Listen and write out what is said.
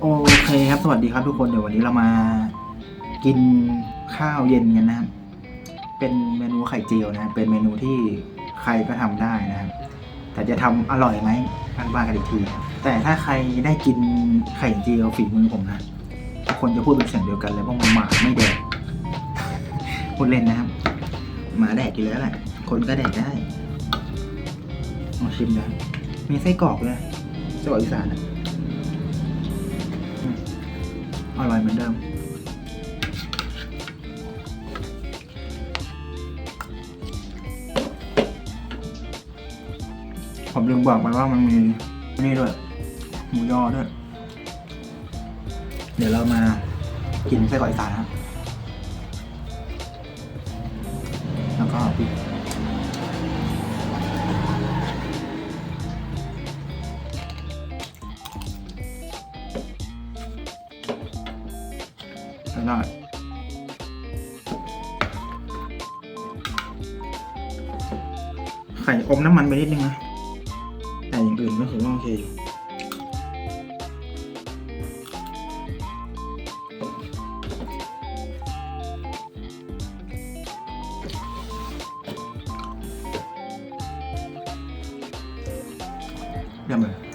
โอเคครับสวัสดีครับทุกคนเดี๋ยววันนี้เรามากินข้าวเย็นกันนะครับ เป็นเมนูไข่เจียวนะเป็นเมนูที่ใครก็ทำได้นะครับแต่จะทำอร่อยไหมอันว่ากันอีกทีแต่ถ้าใครได้กินไข่เจียวฝีมือผมนะทุกคนจะพูดเป็นเสียงเดียวกันเลยว่าหมาไม่แดกพูดเล่นนะครับหมาแดกกินแล้วแหละคนก็แดกได้ลองชิมนะมีไส้กรอกด้วยไส้กรอกอีสานอะ อร่อยเหมือนเดิม ผมลืมบอกไปว่ามันมีนี่ด้วย หมูยอด้วย เดี๋ยวเรามากินไส้กรอกอีสานะครับ แล้วก็พริ กแล้วก็ไข่อมน้ำมันไปนิดนึงนะ แต่อย่างอื่นก็คือว่าโอเคอยู่เรียบเลย